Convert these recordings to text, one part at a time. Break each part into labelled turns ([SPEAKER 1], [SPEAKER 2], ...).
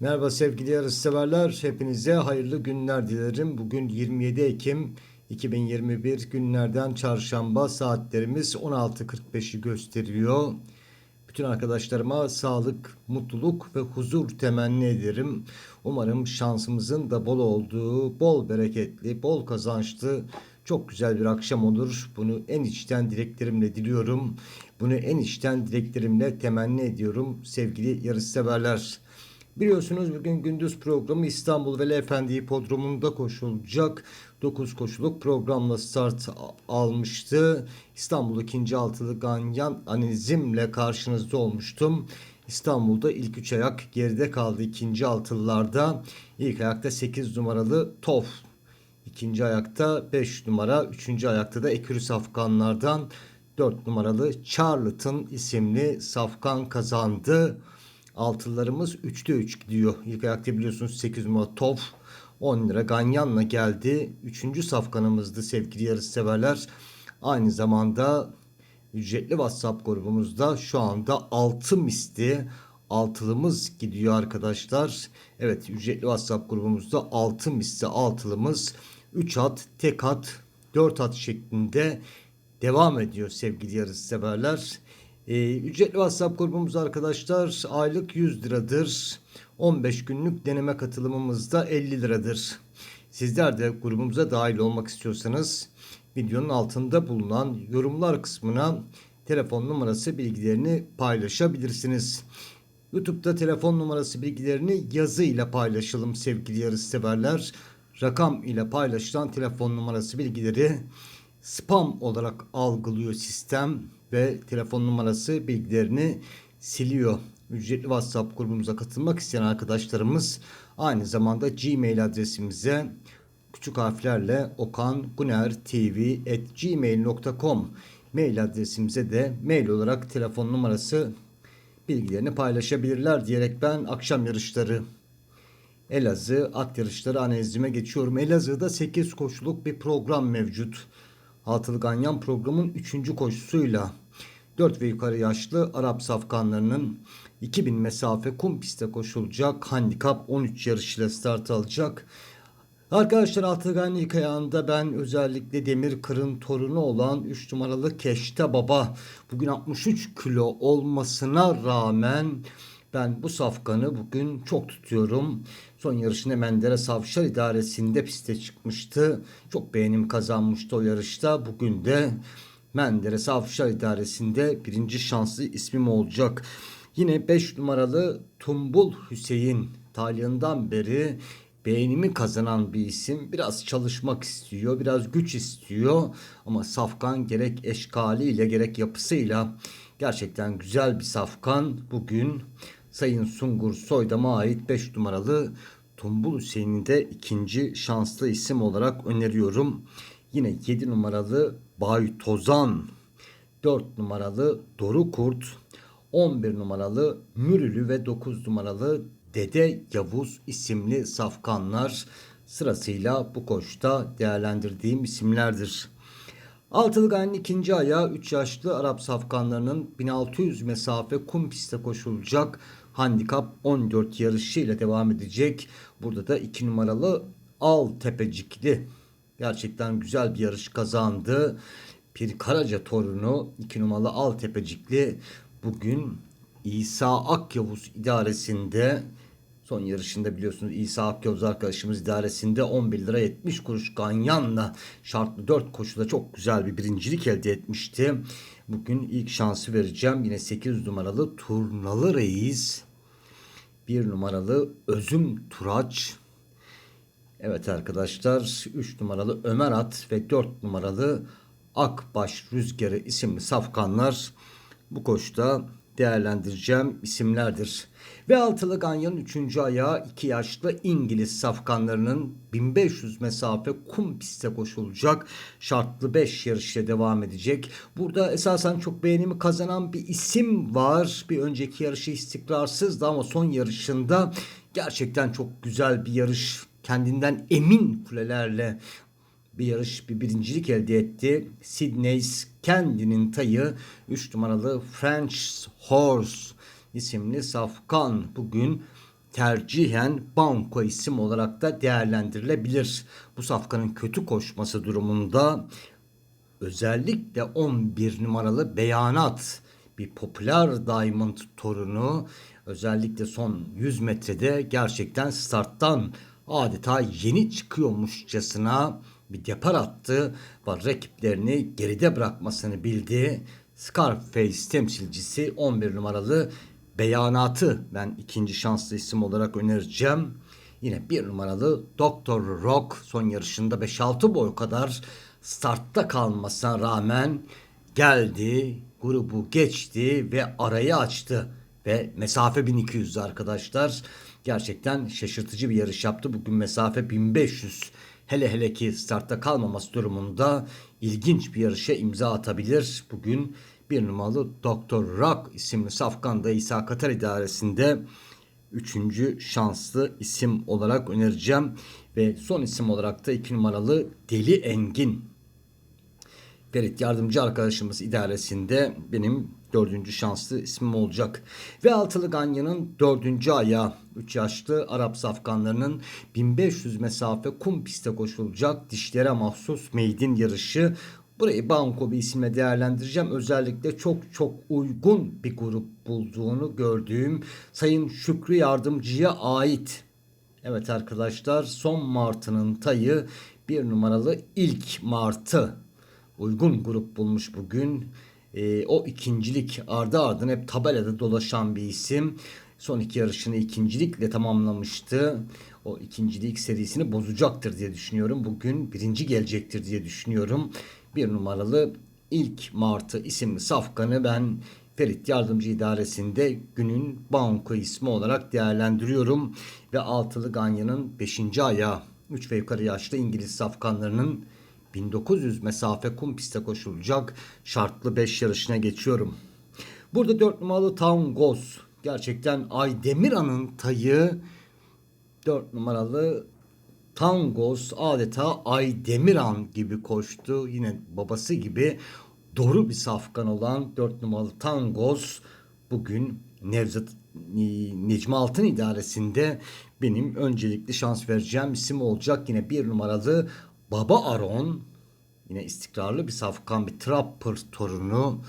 [SPEAKER 1] Merhaba sevgili yarışseverler. Hepinize hayırlı günler dilerim. Bugün 27 Ekim 2021 günlerden çarşamba saatlerimiz 16.45'i gösteriyor. Bütün arkadaşlarıma sağlık, mutluluk ve huzur temenni ederim. Umarım şansımızın da bol olduğu, bol bereketli, bol kazançlı, çok güzel bir akşam olur. Bunu en içten dileklerimle diliyorum. Bunu en içten dileklerimle temenni ediyorum sevgili yarışseverler. Biliyorsunuz bugün gündüz programı İstanbul Veli Efendi Hipodromu'nda koşulacak. 9 koşuluk programla start almıştı. İstanbul 2. altılı ganyan analizimle karşınızda olmuştum. İstanbul'da ilk 3 ayak geride kaldı ikinci altılılarda. İlk ayakta 8 numaralı Tof. İkinci ayakta 5 numara. Üçüncü ayakta da Ekürü Safkanlardan 4 numaralı Charlton isimli Safkan kazandı. Altılarımız 3'te 3 gidiyor. İlk ayakta biliyorsunuz 8 numara Tof. 10 lira Ganyan'la geldi. Üçüncü safkanımızdı sevgili yarışseverler. Aynı zamanda ücretli WhatsApp grubumuzda şu anda 6 misli altılımız gidiyor arkadaşlar. Evet ücretli WhatsApp grubumuzda 6 misli altılımız 3 at, tek at, 4 at şeklinde devam ediyor sevgili yarışseverler. Ee, ücretli WhatsApp grubumuz arkadaşlar aylık 100 liradır. 15 günlük deneme katılımımız da 50 liradır. Sizler de grubumuza dahil olmak istiyorsanız videonun altında bulunan yorumlar kısmına telefon numarası bilgilerini paylaşabilirsiniz. YouTube'da telefon numarası bilgilerini yazı ile paylaşalım sevgili yarışseverler. Rakam ile paylaşılan telefon numarası bilgileri spam olarak algılıyor sistem ve telefon numarası bilgilerini siliyor. Ücretli WhatsApp grubumuza katılmak isteyen arkadaşlarımız aynı zamanda Gmail adresimize küçük harflerle okangunertv@gmail.com mail adresimize de mail olarak telefon numarası bilgilerini paylaşabilirler diyerek ben akşam yarışları Elazığ at yarışları analizime geçiyorum. Elazığ'da 8 koşuluk bir program mevcut. Altılı Ganyan programın 3. koşusuyla 4 ve yukarı yaşlı Arap safkanlarının 2000 mesafe kum pistte koşulacak. Handikap 13 yarışıyla start alacak. Arkadaşlar Ganyan ilk ayağında ben özellikle Demir Kırın torunu olan 3 numaralı Keşte Baba bugün 63 kilo olmasına rağmen ben bu safkanı bugün çok tutuyorum. Son yarışında Menderes Avşar idaresinde piste çıkmıştı. Çok beğenim kazanmıştı o yarışta. Bugün de Menderes Avşar idaresinde birinci şanslı ismim olacak. Yine 5 numaralı Tumbul Hüseyin Talyan'dan beri beğenimi kazanan bir isim. Biraz çalışmak istiyor, biraz güç istiyor. Ama Safkan gerek eşkaliyle gerek yapısıyla gerçekten güzel bir Safkan. Bugün Sayın Sungur Soydam'a ait 5 numaralı Tumbul Hüseyin'i de ikinci şanslı isim olarak öneriyorum. Yine 7 numaralı Bay Tozan, 4 numaralı Doru Kurt, 11 numaralı Mürülü ve 9 numaralı Dede Yavuz isimli safkanlar sırasıyla bu koşta değerlendirdiğim isimlerdir. Altılı Gaye'nin ikinci ayağı 3 yaşlı Arap safkanlarının 1600 mesafe kum pistte koşulacak handikap 14 yarışı ile devam edecek. Burada da 2 numaralı Al Tepecikli gerçekten güzel bir yarış kazandı. Pir Karaca torunu 2 numaralı Al Tepecikli bugün İsa Akyavuz idaresinde Son yarışında biliyorsunuz İsa Akyavuz arkadaşımız idaresinde 11 lira 70 kuruş Ganyan'la şartlı 4 koşuda çok güzel bir birincilik elde etmişti. Bugün ilk şansı vereceğim. Yine 8 numaralı Turnalı Reis. 1 numaralı Özüm Turaç. Evet arkadaşlar 3 numaralı Ömer At ve 4 numaralı Akbaş Rüzgarı isimli safkanlar bu koşta değerlendireceğim isimlerdir. Ve altılı Ganyan'ın 3. ayağı 2 yaşlı İngiliz safkanlarının 1500 mesafe kum piste koşulacak. Şartlı 5 yarışla devam edecek. Burada esasen çok beğenimi kazanan bir isim var. Bir önceki yarışı istikrarsızdı ama son yarışında gerçekten çok güzel bir yarış kendinden emin kulelerle bir yarış bir birincilik elde etti. Sydney's kendinin tayı 3 numaralı French Horse isimli safkan bugün tercihen banko isim olarak da değerlendirilebilir. Bu safkanın kötü koşması durumunda özellikle 11 numaralı beyanat bir popüler Diamond torunu özellikle son 100 metrede gerçekten starttan adeta yeni çıkıyormuşçasına bir depar attı ve rakiplerini geride bırakmasını bildi. Scarface temsilcisi 11 numaralı beyanatı ben ikinci şanslı isim olarak önereceğim. Yine bir numaralı Doktor Rock son yarışında 5-6 boy kadar startta kalmasına rağmen geldi, grubu geçti ve arayı açtı. Ve mesafe 1200 arkadaşlar. Gerçekten şaşırtıcı bir yarış yaptı. Bugün mesafe 1500. Hele hele ki startta kalmaması durumunda ilginç bir yarışa imza atabilir. Bugün bir numaralı Doktor Rock isimli Safkan'da İsa Katar idaresinde üçüncü şanslı isim olarak önereceğim. Ve son isim olarak da iki numaralı Deli Engin. Ferit yardımcı arkadaşımız idaresinde benim dördüncü şanslı ismim olacak. Ve altılı Ganya'nın dördüncü ayağı 3 yaşlı Arap safkanlarının 1500 mesafe kum piste koşulacak dişlere mahsus meydin yarışı. Burayı Banko bir isimle değerlendireceğim. Özellikle çok çok uygun bir grup bulduğunu gördüğüm Sayın Şükrü Yardımcı'ya ait. Evet arkadaşlar son Martı'nın tayı bir numaralı ilk Martı. Uygun grup bulmuş bugün. E, o ikincilik ardı ardına hep tabelada dolaşan bir isim. Son iki yarışını ikincilikle tamamlamıştı. O ikincilik serisini bozacaktır diye düşünüyorum. Bugün birinci gelecektir diye düşünüyorum. Bir numaralı ilk Martı isimli safkanı ben Ferit Yardımcı İdaresi'nde günün banko ismi olarak değerlendiriyorum. Ve altılı Ganya'nın 5. ayağı 3 ve yukarı yaşlı İngiliz safkanlarının 1900 mesafe kum piste koşulacak şartlı 5 yarışına geçiyorum. Burada 4 numaralı Tangos. Gerçekten Aydemira'nın tayı 4 numaralı Tangos adeta Aydemiran gibi koştu. Yine babası gibi doğru bir safkan olan 4 numaralı Tangos bugün Nevzat Necmi Altın idaresinde benim öncelikli şans vereceğim isim olacak. Yine bir numaralı Baba Aron yine istikrarlı bir safkan bir trapper torunu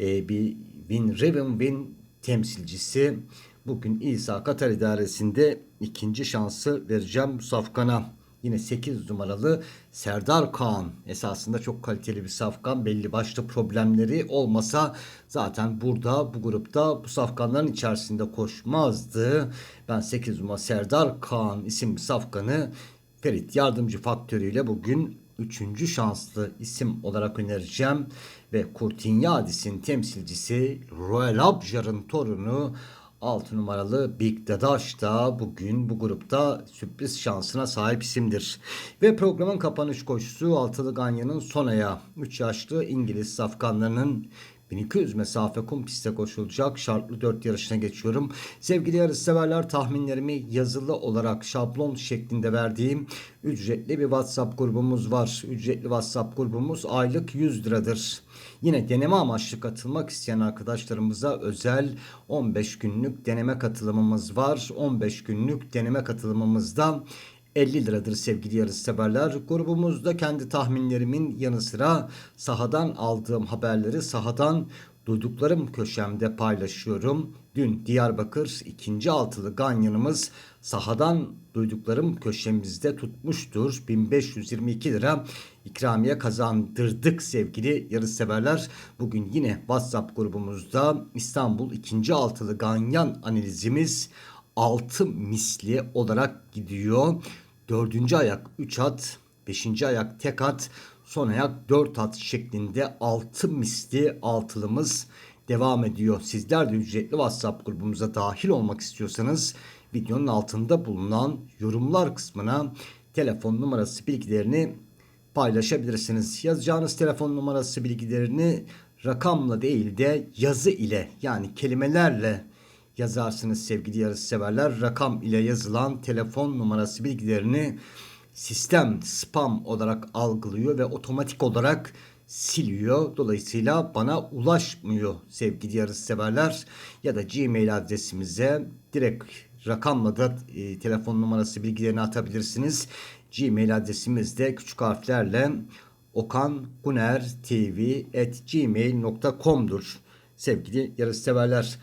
[SPEAKER 1] e, bir Win Raven Win temsilcisi bugün İsa Katar idaresinde ikinci şansı vereceğim safkana. Yine 8 numaralı Serdar Kaan esasında çok kaliteli bir safkan belli başlı problemleri olmasa zaten burada bu grupta bu safkanların içerisinde koşmazdı. Ben 8 numaralı Serdar Kaan isimli safkanı Ferit yardımcı faktörüyle bugün üçüncü şanslı isim olarak önereceğim. Ve Kurtinyadis'in temsilcisi Royal Abjar'ın torunu 6 numaralı Big Dadaş da bugün bu grupta sürpriz şansına sahip isimdir. Ve programın kapanış koşusu Altılı Ganya'nın son ayağı. 3 yaşlı İngiliz safkanlarının 1200 mesafe kum piste koşulacak şartlı 4 yarışına geçiyorum. Sevgili yarışseverler tahminlerimi yazılı olarak şablon şeklinde verdiğim ücretli bir WhatsApp grubumuz var. Ücretli WhatsApp grubumuz aylık 100 liradır. Yine deneme amaçlı katılmak isteyen arkadaşlarımıza özel 15 günlük deneme katılımımız var. 15 günlük deneme katılımımızda 50 liradır sevgili yarışseverler. Grubumuzda kendi tahminlerimin yanı sıra sahadan aldığım haberleri sahadan duyduklarım köşemde paylaşıyorum. Dün Diyarbakır ikinci altılı ganyanımız sahadan duyduklarım köşemizde tutmuştur. 1522 lira ikramiye kazandırdık sevgili yarışseverler. Bugün yine WhatsApp grubumuzda İstanbul ikinci altılı ganyan analizimiz 6 misli olarak gidiyor. Dördüncü ayak 3 at, beşinci ayak tek at, son ayak 4 at şeklinde 6 misli altılımız devam ediyor. Sizler de ücretli WhatsApp grubumuza dahil olmak istiyorsanız videonun altında bulunan yorumlar kısmına telefon numarası bilgilerini paylaşabilirsiniz. Yazacağınız telefon numarası bilgilerini rakamla değil de yazı ile yani kelimelerle yazarsınız sevgili yarış severler. Rakam ile yazılan telefon numarası bilgilerini sistem spam olarak algılıyor ve otomatik olarak siliyor. Dolayısıyla bana ulaşmıyor sevgili yarış severler ya da Gmail adresimize direkt rakamla da e, telefon numarası bilgilerini atabilirsiniz. Gmail adresimiz de küçük harflerle okangunertv.gmail.com'dur. Sevgili yarışseverler.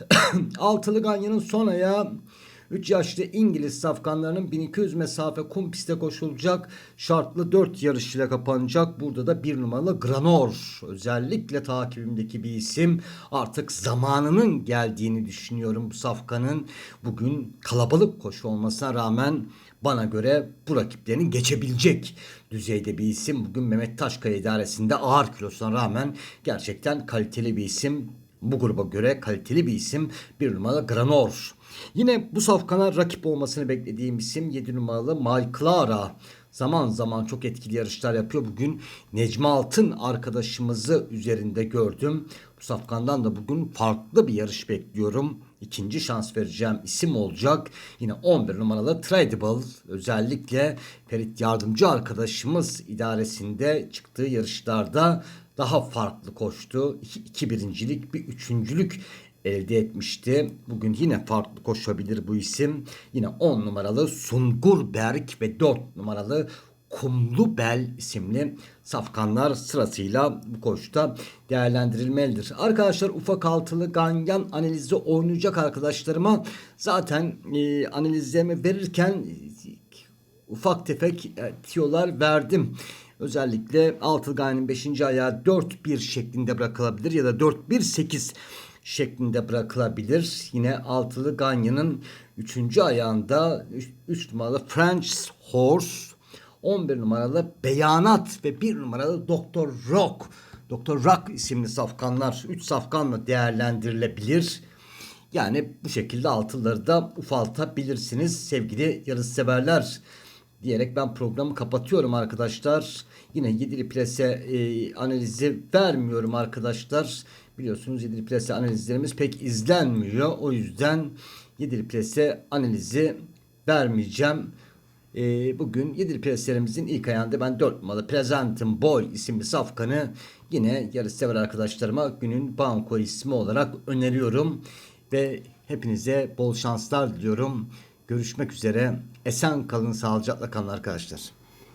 [SPEAKER 1] Altılı Ganyan'ın son ayağı 3 yaşlı İngiliz safkanlarının 1200 mesafe kum piste koşulacak şartlı 4 yarış ile kapanacak. Burada da bir numaralı Granor özellikle takibimdeki bir isim. Artık zamanının geldiğini düşünüyorum bu safkanın. Bugün kalabalık koşu olmasına rağmen bana göre bu rakiplerini geçebilecek düzeyde bir isim. Bugün Mehmet Taşkaya idaresinde ağır kilosuna rağmen gerçekten kaliteli bir isim bu gruba göre kaliteli bir isim bir numaralı Granor. Yine bu safkana rakip olmasını beklediğim isim 7 numaralı May Clara. Zaman zaman çok etkili yarışlar yapıyor. Bugün Necmi Altın arkadaşımızı üzerinde gördüm. Bu safkandan da bugün farklı bir yarış bekliyorum. İkinci şans vereceğim isim olacak. Yine 11 numaralı Tradable özellikle Ferit Yardımcı arkadaşımız idaresinde çıktığı yarışlarda daha farklı koştu. İki, iki birincilik bir üçüncülük elde etmişti. Bugün yine farklı koşabilir bu isim. Yine 10 numaralı Sungur Berk ve 4 numaralı Kumlu Bel isimli safkanlar sırasıyla bu koşuda değerlendirilmelidir. Arkadaşlar ufak altılı ganyan analizi oynayacak arkadaşlarıma zaten e, analizlerimi verirken e, ufak tefek e, tiyolar verdim. Özellikle Altılgay'ın 5. ayağı 4-1 şeklinde bırakılabilir ya da 4-1-8 şeklinde bırakılabilir. Yine altılı Ganya'nın 3. ayağında 3 numaralı French Horse, 11 numaralı Beyanat ve 1 numaralı Doktor Rock. Doktor Rock isimli safkanlar 3 safkanla değerlendirilebilir. Yani bu şekilde altıları da ufaltabilirsiniz sevgili yarış severler diyerek ben programı kapatıyorum arkadaşlar. Yine yedili plase e, analizi vermiyorum arkadaşlar. Biliyorsunuz yedili plase analizlerimiz pek izlenmiyor. O yüzden yedili plase analizi vermeyeceğim. E, bugün yedili pleselerimizin ilk ayağında ben 4 numaralı Presentin Boy isimli safkanı yine yarış sever arkadaşlarıma günün banko ismi olarak öneriyorum. Ve hepinize bol şanslar diliyorum. Görüşmek üzere. Esen kalın, sağlıcakla kalın arkadaşlar.